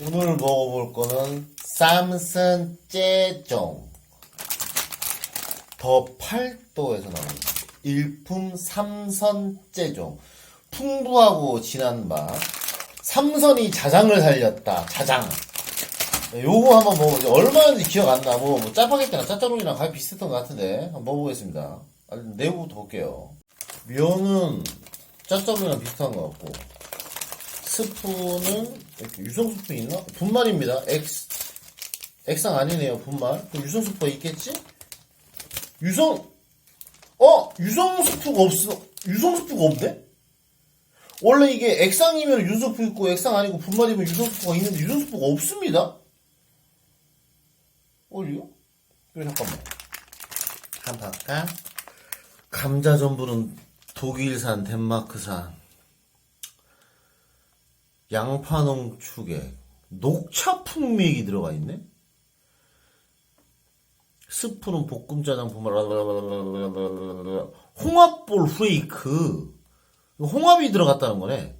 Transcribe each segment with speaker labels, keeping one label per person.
Speaker 1: 오늘 먹어볼 거는 쌈슨 째종. 더 8도에서 나온 일품 삼선 째종. 풍부하고 진한 맛. 삼선이 자장을 살렸다. 자장. 네, 요거 한번 먹어보죠 얼마인지 기억 안 나. 뭐, 뭐 짜파게티나 짜짜롱이랑 거의 비슷했던 것 같은데 한번 먹어보겠습니다. 아, 내부부터 볼게요. 면은 짜짜롱이랑 비슷한 것 같고 스프는 이렇게 유성 스프 있나? 분말입니다. X X상 아니네요. 분말. 그럼 유성 스프가 있겠지? 유성 어 유성 스프가 없어. 유성 스프가 없네? 원래 이게 X상이면 유성 스프 있고 X상 아니고 분말이면 유성 스프가 있는데 유성 스프가 없습니다. 어디요? 이거 잠깐만. 한번 볼까? 감자 전부는 독일산, 덴마크산. 양파농 축에 녹차 풍미액이 들어가 있네. 스프는 볶음짜장 분말 홍합볼 후레이크 홍합이 들어갔다는 거네.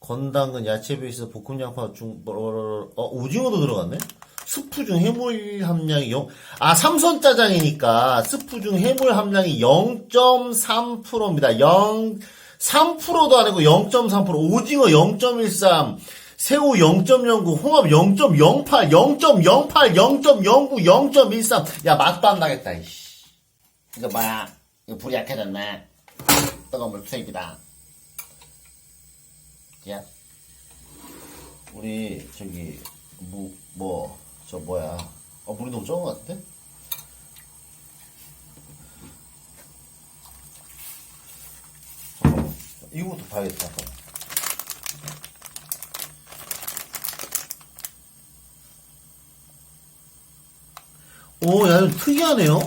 Speaker 1: 건당은 야채 베이스 볶음 양파 중 어, 오징어도 들어갔네. 스프 중 해물 함량이 0, 아, 삼선 짜장이니까 스프 중 해물 함량이 0.3%입니다. 0, 3%도 아니고 0.3%, 오징어 0.13, 새우 0.09, 홍합 0.08, 0.08, 0.09, 0.13. 야, 맛도 안 나겠다, 이씨. 이거 뭐야? 이거 불이 약해졌네. 뜨거운 물 투입이다. 야. 우리, 저기, 뭐, 뭐, 저 뭐야. 어, 물이 너무 적은 것 같은데? 잠깐만. 이거부터 봐야겠다. 오, 야, 이거 특이하네요.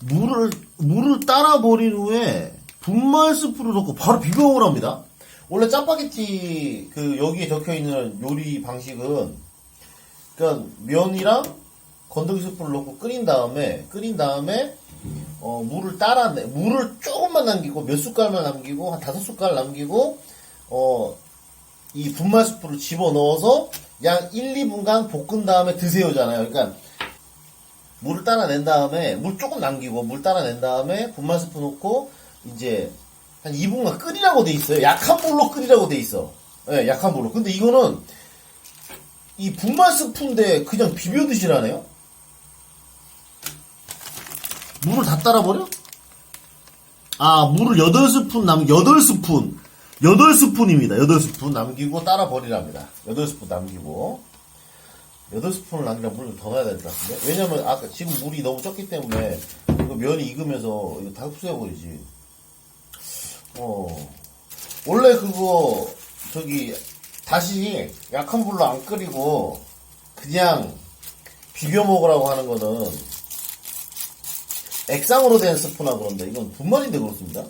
Speaker 1: 물을, 물을 따라 버린 후에 분말 스프를 넣고 바로 비벼 먹으랍니다. 원래 짜파게티, 그, 여기에 적혀 있는 요리 방식은, 그니까, 면이랑 건더기 스프를 넣고 끓인 다음에, 끓인 다음에, 어, 물을 따라, 내- 물을 조금만 남기고, 몇 숟갈만 남기고, 한 다섯 숟갈 남기고, 어, 이 분말 스프를 집어 넣어서 약 1, 2분간 볶은 다음에 드세요잖아요. 그러니까 물을 따라낸 다음에 물 조금 남기고 물 따라낸 다음에 분말 스프 넣고 이제 한 2분간 끓이라고 돼 있어요. 약한 불로 끓이라고 돼 있어. 예, 약한 불로. 근데 이거는 이 분말 스프인데 그냥 비벼 드시라네요. 물을 다 따라 버려? 아, 물을 8스푼 남, 8스푼. 8스푼입니다. 8스푼 남기고 따라 버리랍니다. 8스푼 남기고. 8스푼을 남기면 물을 더 넣어야 될 것 같은데? 왜냐면 아까 지금 물이 너무 적기 때문에 이거 면이 익으면서 이거 다 흡수해버리지. 어. 원래 그거, 저기, 다시 약한 불로 안 끓이고 그냥 비벼 먹으라고 하는 거는 액상으로 된 스프나 그런데 이건 분말인데 그렇습니다.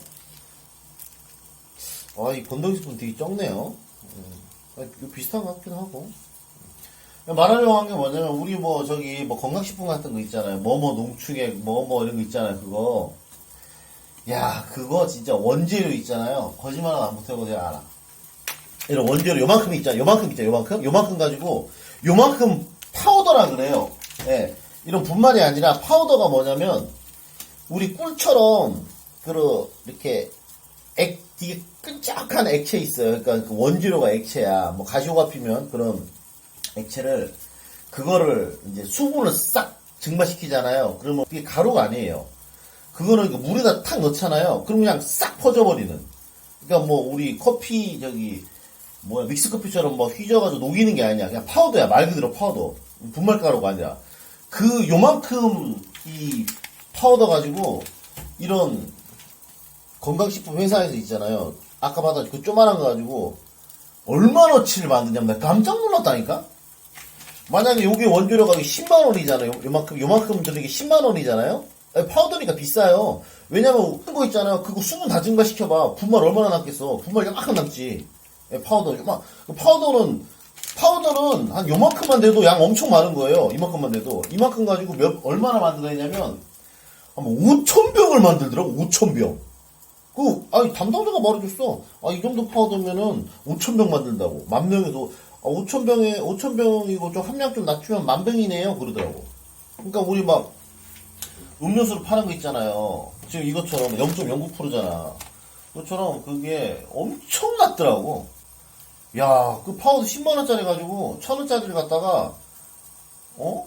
Speaker 1: 아, 이 건더기 스푼 되게 적네요. 음, 비슷한 것 같기도 하고. 말하려고 한 게 뭐냐면, 우리 뭐, 저기, 뭐, 건강식품 같은 거 있잖아요. 뭐뭐 농축액, 뭐뭐 이런 거 있잖아요. 그거. 야, 그거 진짜 원재료 있잖아요. 거짓말 하나 안 못하고 내가 알아. 이런 원재료 요만큼 있잖아요. 요만큼 있잖아요. 요만큼? 요만큼 가지고, 요만큼 파우더라 그래요. 예. 이런 분말이 아니라 파우더가 뭐냐면, 우리 꿀처럼, 그, 이렇게, 액, 되게 끈적한 액체 있어요. 그러니까 그 원재료가 액체야. 뭐 가시오가 피면 그런 액체를 그거를 이제 수분을 싹 증발시키잖아요. 그러면 이게 가루가 아니에요. 그거는 그 물에다 탁 넣잖아요. 그럼 그냥 싹 퍼져버리는. 그러니까 뭐 우리 커피 저기 뭐야 믹스 커피처럼 뭐 휘져가지고 녹이는 게 아니야. 그냥 파우더야. 말 그대로 파우더. 분말 가루가 아니라 그 요만큼 이 파우더 가지고 이런 건강식품 회사에서 있잖아요. 아까 받아 그 조만한 거 가지고 얼마나치를 만드냐면 나 깜짝 놀랐다니까. 만약에 요게 원재료가 10만 원이잖아요. 요- 요만큼 요만큼 들은 게 10만 원이잖아요. 파우더니까 비싸요. 왜냐면 큰 거 있잖아요. 그거 수분 다 증가시켜봐. 분말 얼마나 남겠어. 분말 요만큼 남지. 예, 파우더 요만 그 파우더는 파우더는 한 요만큼만 돼도 양 엄청 많은 거예요. 이만큼만 돼도 이만큼 가지고 몇 얼마나 만들어내냐면 한 5천 병을 만들더라고. 5천 병. 그, 아니, 담당자가 말해줬어. 아, 이 정도 파우더면은 5천 병 만든다고. 만 병에도, 아, 5천 병에, 5천 병이고 좀 함량 좀 낮추면 만 병이네요. 그러더라고. 그러니까 우리 막, 음료수를 파는 거 있잖아요. 지금 이것처럼 0.09%잖아. 그것처럼 그게 엄청 낮더라고. 야, 그 파우더 10만원짜리 가지고, 1000원짜리를 갖다가, 어?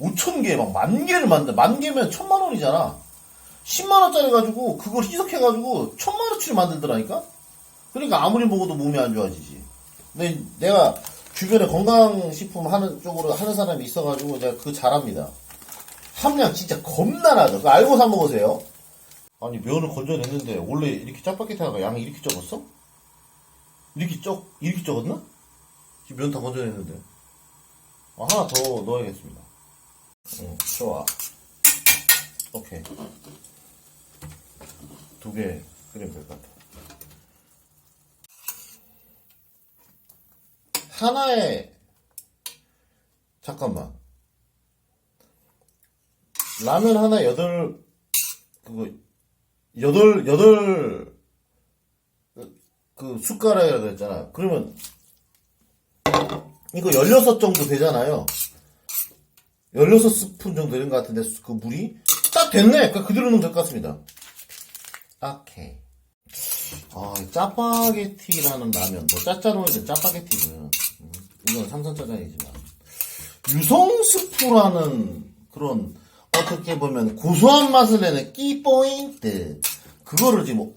Speaker 1: 5천 개, 막 만 개를 만들, 만 개면 천만 원이잖아. 10만 원짜리 가지고, 그걸 희석해가지고, 천만 원치를 만들더라니까? 그러니까 아무리 먹어도 몸이 안 좋아지지. 근데 내가 주변에 건강식품 하는 쪽으로 하는 사람이 있어가지고, 내가 그거 잘합니다. 함량 진짜 겁나 나죠. 그거 알고 사 먹으세요. 아니, 면을 건져냈는데, 원래 이렇게 짜파게티가 양이 이렇게 적었어? 이렇게 적, 이렇게 적었나? 지금 면 다 건져냈는데. 아, 하나 더 넣어야겠습니다. 응, 좋아. 오케이. 두 개 끓이면 될 것 같아. 하나에, 잠깐만. 라면 하나 여덟, 그거, 여덟, 여덟, 그, 그 숟가락이라 그랬잖아. 그러면, 이거 16 정도 되잖아요. 16스푼 정도 되는 것 같은데, 그 물이? 딱 됐네! 그 그대로 넣으면 될 것 같습니다. 오케이. 아, 이 짜파게티라는 라면, 뭐, 짜짜로는 짜파게티는, 음, 이건 삼선짜장이지만, 유성스프라는 그런, 어떻게 보면 고소한 맛을 내는 끼포인트. 그거를 지금,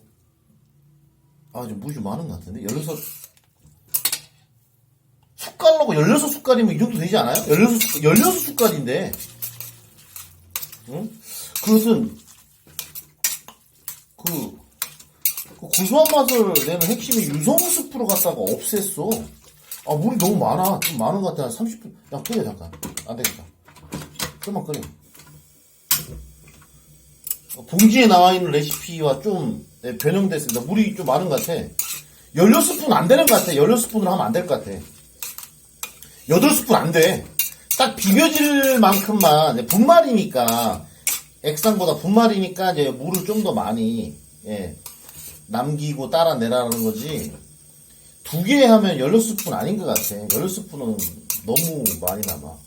Speaker 1: 아, 좀 무지 많은 것 같은데? 16, 숟갈로고 16숟갈이면 이 정도 되지 않아요? 16숟갈, 16숟갈인데. 응? 그것은, 그, 그 고소한 맛을 내는 핵심이 유성스프로 갖다가 없앴어. 아, 물이 너무 많아. 좀 많은 것 같아. 한 30분. 야, 끓여, 잠깐. 안 되겠다. 좀만 끓여. 어, 봉지에 나와 있는 레시피와 좀 네, 변형됐습니다. 물이 좀 많은 것 같아. 16스푼 안 되는 것 같아. 16스푼으로 하면 안 될 것 같아. 8스푼 안 돼. 딱 비벼질 만큼만, 이제 분말이니까, 액상보다 분말이니까, 이제 물을 좀 더 많이, 예, 남기고 따라내라는 거지. 두 개 하면 16스푼 아닌 것 같아. 16스푼은 너무 많이 남아.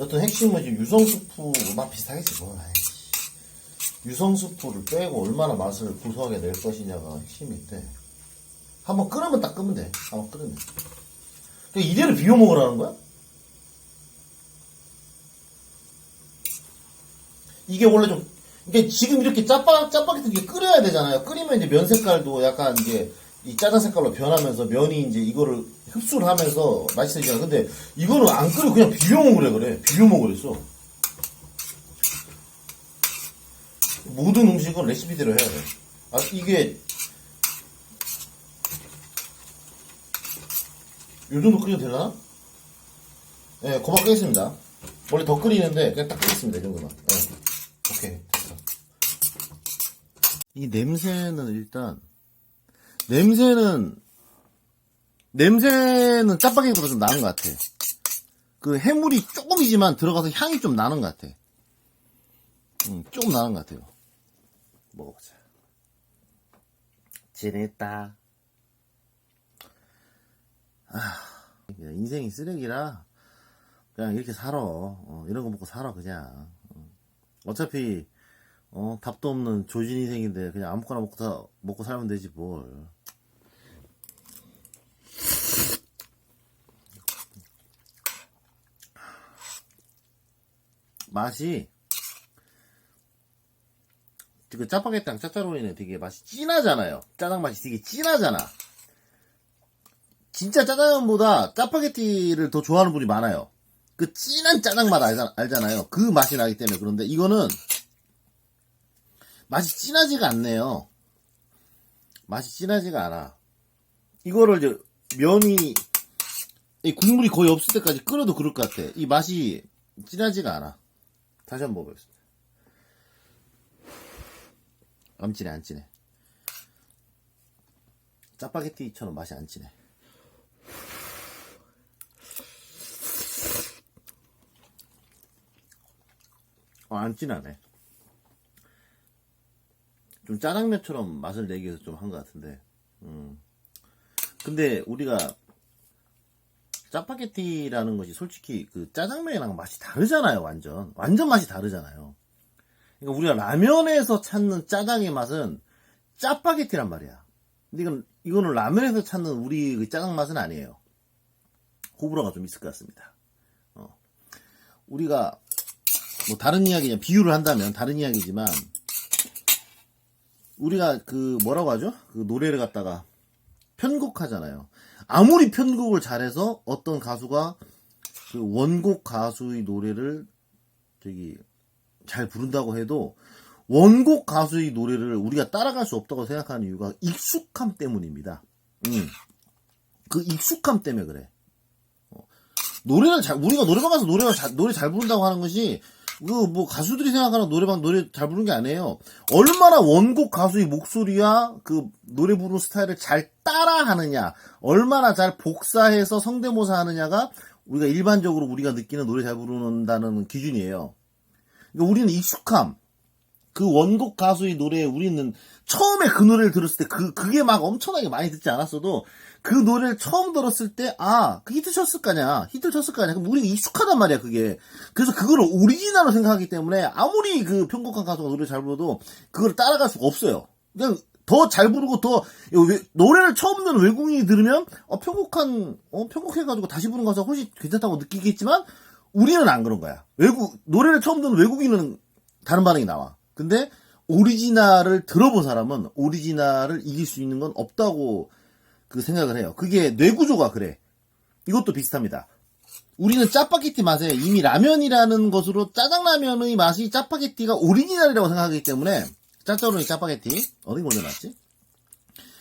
Speaker 1: 여튼 핵심은 지금 유성스프 맛 비슷하겠지, 뭐. 아이씨. 유성스프를 빼고 얼마나 맛을 고소하게 낼 것이냐가 핵심인데. 한번 끓으면 딱 끄면 돼. 한번 끓으면. 그러니까 이대로 비벼 먹으라는 거야? 이게 원래 좀, 이게 지금 이렇게 짜파, 짜파게티 이렇게 끓여야 되잖아요. 끓이면 이제 면 색깔도 약간 이제 이 짜장 색깔로 변하면서 면이 이제 이거를 흡수를 하면서 맛있어지잖아. 근데 이거는 안 끓이고 그냥 비벼 먹으래 그래. 비벼 먹으랬어. 모든 음식은 레시피대로 해야 돼. 아, 이게 요 정도 끓이면 되려나? 네, 고막 끓겠습니다. 원래 더 끓이는데 그냥 딱 끓겠습니다. 이 정도만. 네. 오케이, 됐어. 이 냄새는 일단 냄새는 냄새는 짜파게티보다 좀 나은 것 같아. 그 해물이 조금이지만 들어가서 향이 좀 나는 것 같아. 음, 조금 나는 것 같아요. 먹어보자. 지냈다. 그냥 인생이 쓰레기라 그냥 이렇게 살아. 어, 이런 거 먹고 살아 그냥. 어. 어차피 어, 답도 없는 조진 인생인데 그냥 아무거나 먹고 사, 먹고 살면 되지 뭘. 맛이 그 짜파게티랑 짜짜로이는 되게 맛이 진하잖아요. 짜장 맛이 되게 진하잖아. 진짜 짜장면보다 짜파게티를 더 좋아하는 분이 많아요. 그 진한 짜장 맛 알잖, 알잖아요. 그 맛이 나기 때문에 그런데 이거는 맛이 진하지가 않네요. 맛이 진하지가 않아. 이거를 이제 면이 이 국물이 거의 없을 때까지 끓여도 그럴 것 같아. 이 맛이 진하지가 않아. 다시 한번 먹어보겠습니다. 안 진해, 안 진해. 짜파게티처럼 맛이 안 진해. 어, 안 진하네. 좀 짜장면처럼 맛을 내기 위해서 좀 한 것 같은데. 음. 근데 우리가 짜파게티라는 것이 솔직히 그 짜장면이랑 맛이 다르잖아요, 완전. 완전 맛이 다르잖아요. 그러니까 우리가 라면에서 찾는 짜장의 맛은 짜파게티란 말이야. 근데 이건, 이거는 라면에서 찾는 우리 그 짜장 맛은 아니에요. 호불호가 좀 있을 것 같습니다. 어. 우리가 뭐 다른 이야기, 냐 비유를 한다면 다른 이야기지만 우리가 그 뭐라고 하죠? 그 노래를 갖다가 편곡하잖아요. 아무리 편곡을 잘해서 어떤 가수가 그 원곡 가수의 노래를 저기 잘 부른다고 해도 원곡 가수의 노래를 우리가 따라갈 수 없다고 생각하는 이유가 익숙함 때문입니다. 음. 그 익숙함 때문에 그래. 어. 노래를 잘 우리가 노래방 가서 노래가 잘, 노래 잘 부른다고 하는 것이 그 뭐 가수들이 생각하는 노래방 노래 잘 부르는 게 아니에요. 얼마나 원곡 가수의 목소리와 그 노래 부르는 스타일을 잘 따라하느냐, 얼마나 잘 복사해서 성대모사 하느냐가 우리가 일반적으로 우리가 느끼는 노래 잘 부른다는 기준이에요. 그러니까 우리는 익숙함, 그 원곡 가수의 노래에 우리는 처음에 그 노래를 들었을 때 그, 그게 막 엄청나게 많이 듣지 않았어도 그 노래를 처음 들었을 때, 아, 그 히트 쳤을 거냐, 히트 쳤을 거냐. 그럼 우리가 익숙하단 말이야, 그게. 그래서 그거를 오리지널로 생각하기 때문에 아무리 그 편곡한 가수가 노래 잘 불러도 그걸 따라갈 수가 없어요. 그냥 더 잘 부르고 더, 외- 노래를 처음 듣는 외국인이 들으면, 어, 편곡한, 어, 편곡해가지고 다시 부른 가수가 훨씬 괜찮다고 느끼겠지만, 우리는 안 그런 거야. 외국, 노래를 처음 듣는 외국인은 다른 반응이 나와. 근데 오리지널을 들어본 사람은 오리지널을 이길 수 있는 건 없다고 그 생각을 해요. 그게 뇌구조가 그래. 이것도 비슷합니다. 우리는 짜파게티 맛에 이미 라면이라는 것으로 짜장라면의 맛이 짜파게티가 오리지널이라고 생각하기 때문에 짜짜로니 짜파게티 어디 먼저 나왔지?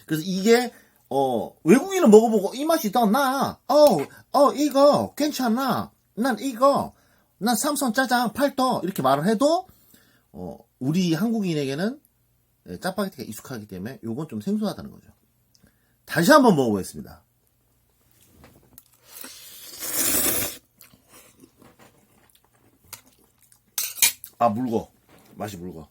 Speaker 1: 그래서 이게 어 외국인은 먹어보고 이 맛이 더 나. 어, 어 이거 괜찮아. 난 이거 난 삼선 짜장 팔도 이렇게 말을 해도 어 우리 한국인에게는 예, 짜파게티가 익숙하기 때문에 요건 좀 생소하다는 거죠. 다시 한번 먹어보겠습니다. 아, 물고. 맛이 물고.